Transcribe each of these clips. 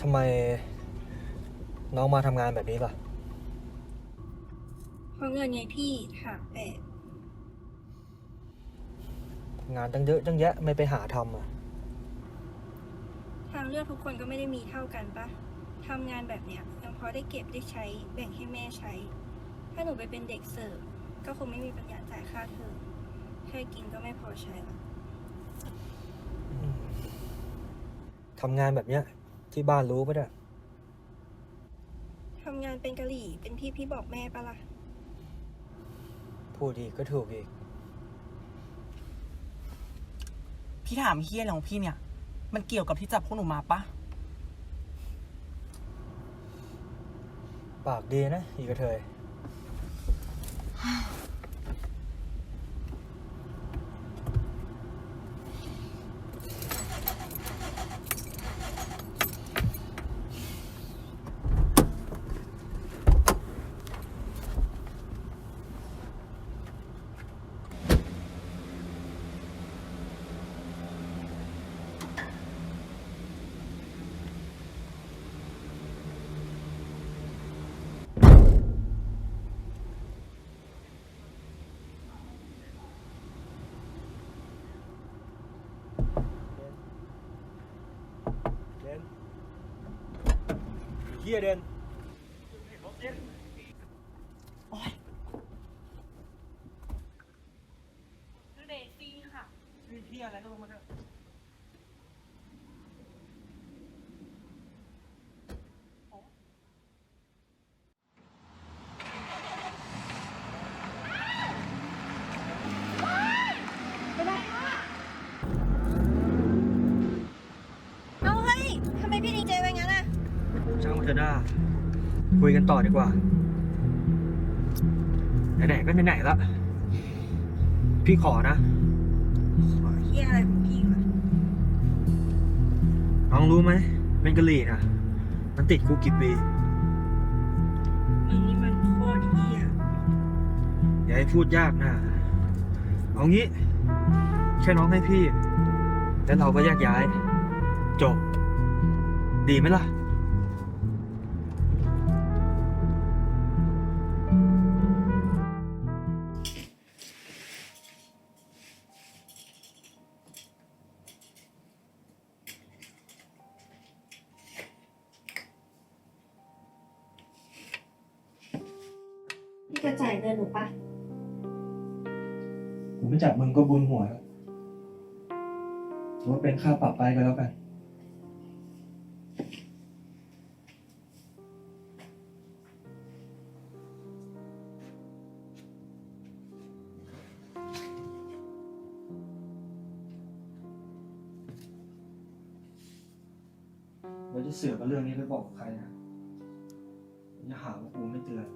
ทำไมน้องมาทำงานแบบนี้ล่ะ เพราะเงินไงพี่ถามแปลกงานตั้งเยอะตั้งแยะไม่ไปหาทำอะ ทางเลือกทุกคนก็ไม่ได้มีเท่ากันปะทำงานแบบเนี้ยยังพอได้เก็บได้ใช้แบ่งให้แม่ใช้ ถ้าหนูไปเป็นเด็กเสิร์ฟก็คงไม่มีปัญญาจ่ายค่าเทอมแค่กินก็ไม่พอใช้ละทำงานแบบเนี้ย ที่บ้านรู้ปะเนี่ยทำงานเป็นกะหรี่เป็นพี่พี่บอกแม่ปะล่ะ พูดอีกก็ถูกอีก พี่ถามเฮียอะไรของพี่เนี่ย มันเกี่ยวกับที่จับพวกหนูมาปะปากดีนะอีกระเทย เฮียเดน โอ๊ยเดซี่ค่ะเฮียอะไรก็ลงมาเถอะ เอาเฮ้ยทำไมพี่ดีเจเป็นงั้นอะ ช่างมันเถอะหน้า คุยกันต่อดีกว่า ไหนๆก็ไหนๆละ พี่ขอนะ ขอเฮียอะไรของพี่วะน้องรู้ไหม เป็นกะหรี่นะมันติดคุกกี่ปีมึงนี่มันโคตรเฮียอย่าให้พูดยากนะ เอางี้ แค่น้องให้พี่ แล้วเราก็แยกย้าย จบ ดีไหมล่ะ พี่จะจ่ายเงินหนูปะผมไม่จับมึงก็บุญหัวแล้วถือว่าเป็นค่าปรับไปก็แล้วกัน เราจะเสือกกับเรื่องนี้ไปบอกกับใครนะอย่าหาว่ากูไม่เตือน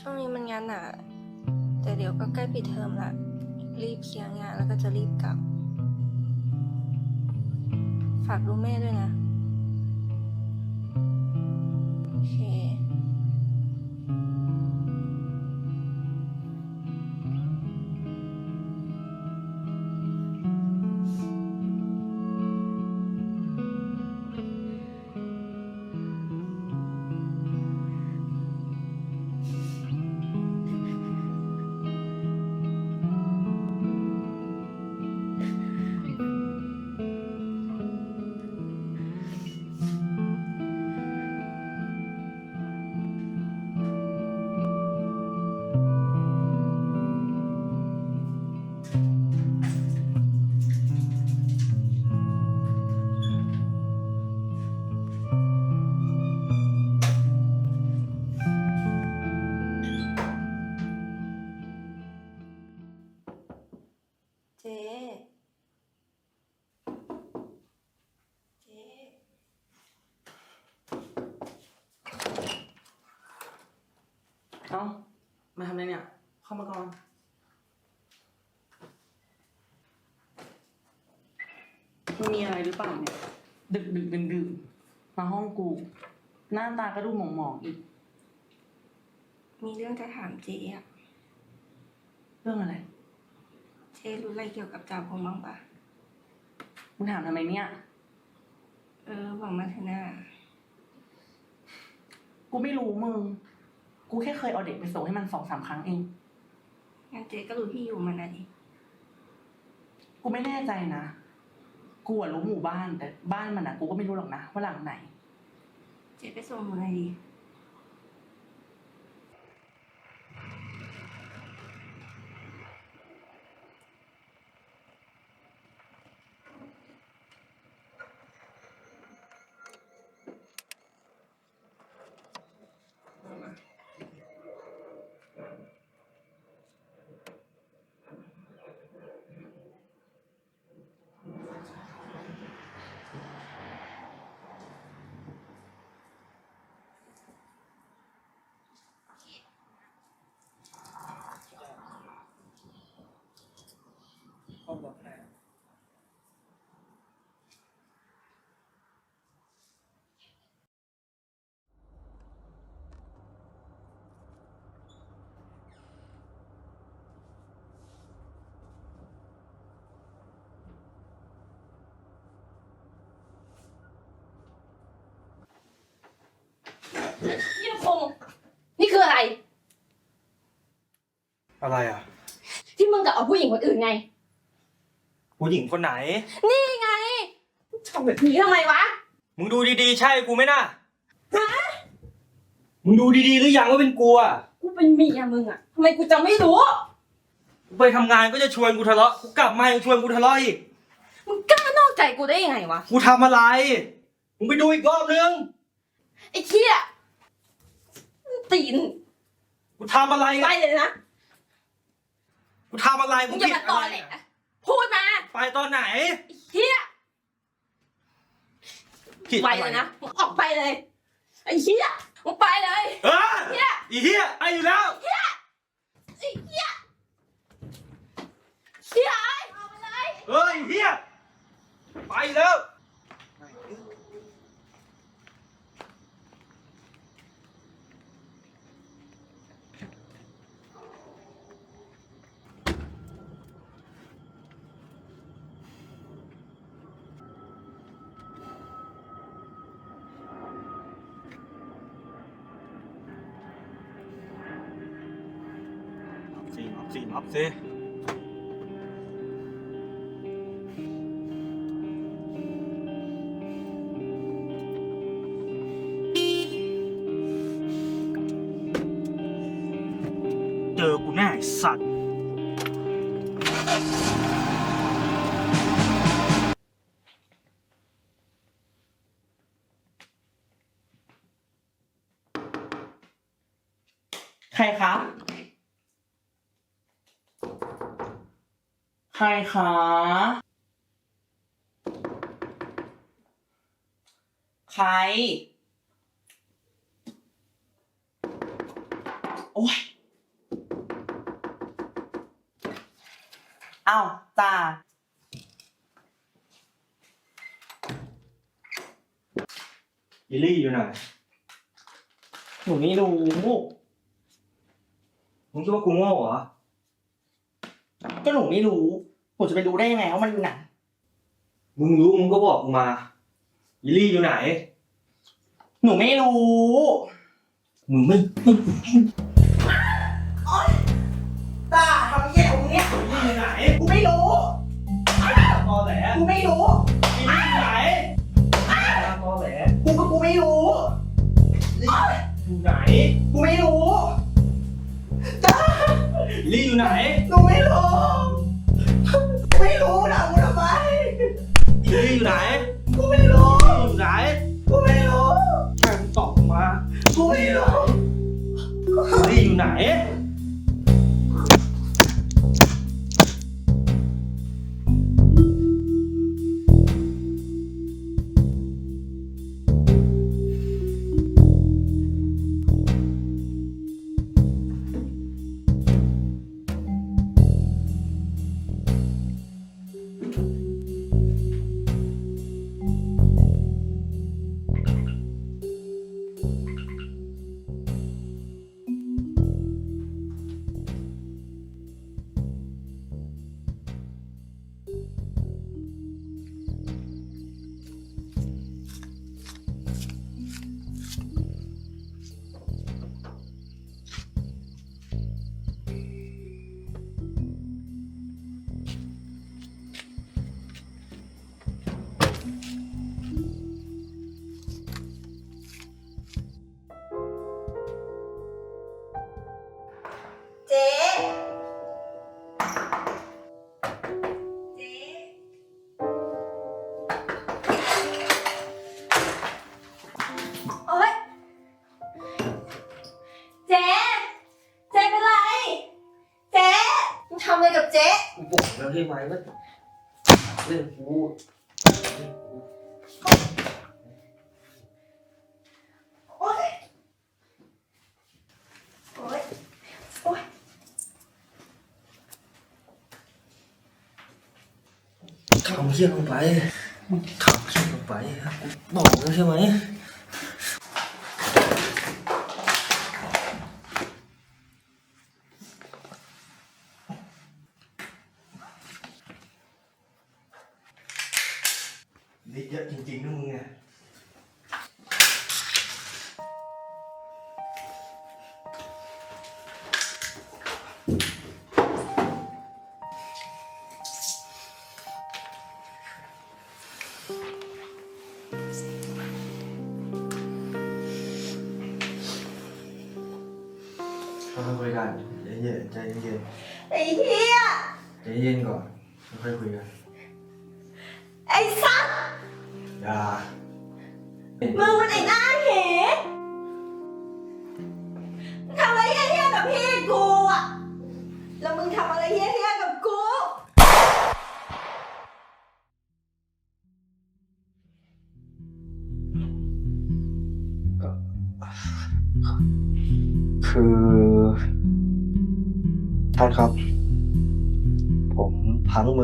ช่วงนี้มันงานหนักแต่เดี๋ยวก็ใกล้ปิดเทอมละ รีบเคลียร์งานแล้วก็จะรีบกลับ ฝากดูแม่ด้วยนะำอะไรเนี่ย เข้ามาก่อนมันมีอะไรหรือเปล่าเนี่ย ดึกดึกดื่นดื่นมาห้องกู หน้าตาก็ดูหมองหมองๆอีก มีเรื่องจะถามเจ๊อะเรื่องอะไร เจ๊รู้อะไรเกี่ยวกับจ่าพงบ้างปะมึงถามทำไมเนี่ย เออหวังมาเถอะนะกูไม่รู้มึง กูแค่เคยเอาเด็กไปส่งให้มันสองสามครั้งเอง งั้นเจ๊ก็รู้ที่อยู่มันนะดิกูไม่แน่ใจนะ กูอะรู้หมู่บ้านแต่บ้านมันอะกูก็ไม่รู้หรอกนะว่าหลังไหน เจ๊ไปส่งหนูหน่อยดิ นี่พงษ์นี่คืออะไร อะไรอะ ที่มึงกับเอาผู้หญิงคนอื่นไง ผู้หญิงคนไหน นี่ไงทำแบบนี้ทำไมวะ มึงดูดีๆ ใช่กูไหมน่ะมึงดูดีๆหรือยังว่าเป็นกูอะกูเป็นเมียมึงอะทำไมกูจะไม่รู้ กูไปทำงานก็จะชวนกูทะเลาะ กูกลับมายังชวนกูทะเลาะอีก มึงกล้านอกใจกูได้ยังไงวะ กูทำอะไร มึงไปดูอีกรอบนึง ไอ้เคี้ย ตีนกูทำอะไรไปเลยนะกูทำอะไรมึงอย่ามาตอแหลพูดมาไปตอนไหน ไอ้เคี้ยผิดไปอะไรเลยนะมึงออกไปเลยไอ้เคี้ยมึงไปเลยเออเคี้ยอีเหี้ยไปอยู่แล้ว ไอ้เคี้ยเคี้ยไอ้ออกไปเลยเฮ้ยเหี้ยไปแล้ว สิรับสิรับสิเจอกูแน่ไอ้สัตว์ ใครคะ ใครคะ ใคร โอ้ยอ้าวจ้ายิลลี่อยู่ไหนหนูไม่รู้มึงคิดว่ากูโง่เหรอ ก็หนูไม่รู้ หนูจะไปรู้ได้ยังไงว่ามันอยู่ไหนมึงรู้มึงก็บอกกูมายิลลี่อยู่ไหน หนูไม่รู้ มึงไม่จ้าทำเหี้ยของมึงเนี่ยยิลลี่อยู่ไหนกูไม่รู้ ตอแหลกูไม่รู้ยิลลี่อยู่ไหนตอแหลกูก็กูไม่รู้ อยู่ไหนกูไม่รู้จ้ายิลลี่อยู่ไหน หนูไม่รู้ อีอยู่ไหน ಇವತ್ತು thằng kia không phải thằng kia không phải bỏ nó xem mày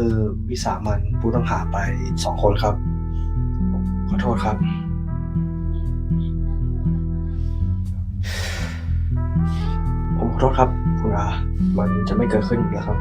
ือวิสามันผู้ต้องหาไปสองคนครับ ขอโทษครับ ผมขอโทษครับ คุณอา มันจะไม่เกิดขึ้นอีกแล้วครับ